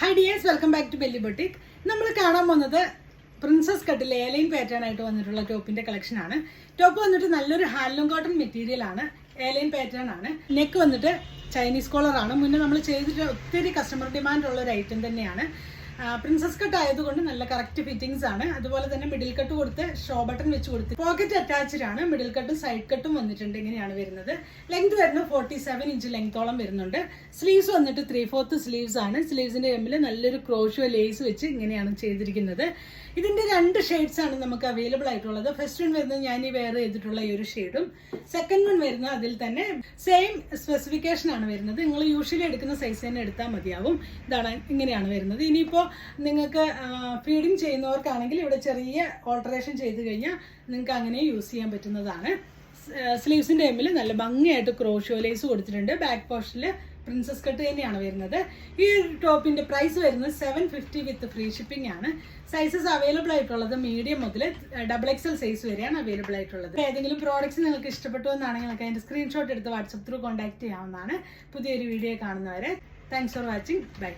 Hi dears welcome back to Belly Boutique നമ്മൾ കാണാൻ പോകുന്നത് പ്രിൻസസ് കട്ടിൽ ഏലൈൻ പാറ്റേൺ ആയിട്ട് വന്നിട്ടുള്ള ടോപ്പിന്റെ കളക്ഷൻ ആണ്. ടോപ്പ് വന്നിട്ട് നല്ലൊരു ഹാൻഡ്ലൂം കോട്ടൺ മെറ്റീരിയൽ ആണ്. ഏലൈൻ പാറ്റേൺ ആണ്. നെക്ക് വന്നിട്ട് ചൈനീസ് കോളർ ആണ്. മുന്നേ നമ്മൾ ചെയ്തിട്ട് ഒത്തിരി കസ്റ്റമർ ഡിമാൻഡ് ഉള്ള ഒരു ഐറ്റം തന്നെയാണ്. പ്രിൻസസ് കട്ട് ആയതുകൊണ്ട് നല്ല കറക്റ്റ് ഫിറ്റിംഗ്സ് ആണ്. അതുപോലെ തന്നെ മിഡിൽ കട്ട് കൊടുത്ത് ഷോ ബട്ടൺ വെച്ച് കൊടുത്ത് പോക്കറ്റ് അറ്റാച്ച്ഡ് ആണ്. മിഡിൽ കട്ടും സൈഡ് കട്ടും വന്നിട്ടുണ്ട്. ഇങ്ങനെയാണ് വരുന്നത്. ലെങ്ത് വരുന്നത് ഫോർട്ടി സെവൻ ഇഞ്ച് ലെങ്ത്തോളം വരുന്നുണ്ട്. സ്ലീവ്സ് വന്നിട്ട് ത്രീ ഫോർത്ത് സ്ലീവ്സ് ആണ് സ്ലീവ്സിന്റെ എമ്മിൽ നല്ലൊരു ക്രോഷോ ലേസ് വെച്ച് ഇങ്ങനെയാണ് ചെയ്തിരിക്കുന്നത്. ഇതിന്റെ രണ്ട് ഷെയ്ഡ്സ് ആണ് നമുക്ക് അവൈലബിൾ ആയിട്ടുള്ളത്. ഫസ്റ്റ് വൺ വരുന്നത് ഞാൻ ഈ വെയർ ചെയ്തിട്ടുള്ള ഈ ഒരു ഷെയ്ഡും സെക്കൻഡ് വൺ വരുന്നത് അതിൽ തന്നെ സെയിം സ്പെസിഫിക്കേഷൻ ആണ് വരുന്നത്. നിങ്ങൾ യൂഷ്വലി എടുക്കുന്ന സൈസ് തന്നെ എടുത്താൽ മതിയാവും. ഇതാണ് ഇങ്ങനെയാണ് വരുന്നത്. ഇനിയിപ്പോൾ നിങ്ങൾക്ക് ഫീഡിങ് ചെയ്യുന്നവർക്കാണെങ്കിൽ ഇവിടെ ചെറിയ ഓൾട്ടറേഷൻ ചെയ്ത് കഴിഞ്ഞാൽ നിങ്ങൾക്ക് അങ്ങനെ യൂസ് ചെയ്യാൻ പറ്റുന്നതാണ്. സ്ലീവ്സിന്റെ എമ്മിൽ നല്ല ഭംഗിയായിട്ട് ക്രോഷോ ലേസ് കൊടുത്തിട്ടുണ്ട്. ബാക്ക് പോർഷനിൽ പ്രിൻസസ് കട്ട് തന്നെയാണ് വരുന്നത്. ഈ ഒരു ടോപ്പിന്റെ പ്രൈസ് വരുന്നത് seven fifty with free shipping ആണ്. സൈസസ് അവൈലബിൾ ആയിട്ടുള്ളത് മീഡിയം മുതൽ ഡബിൾ എക്സൽ സൈസ് വരെയാണ് അവൈലബിൾ ആയിട്ടുള്ളത്. ഏതെങ്കിലും പ്രോഡക്റ്റ്സ് നിങ്ങൾക്ക് ഇഷ്ടപ്പെട്ടു എന്നാണെങ്കിൽ നിങ്ങൾക്ക് അതിന്റെ സ്ക്രീൻഷോട്ട് എടുത്ത് വാട്സപ്പ് ത്രൂ കോൺടാക്ട് ചെയ്യാവുന്നതാണ്. പുതിയൊരു വീഡിയോ കാണുന്നവരെ താങ്ക്സ് ഫോർ വാച്ചിങ് ബൈ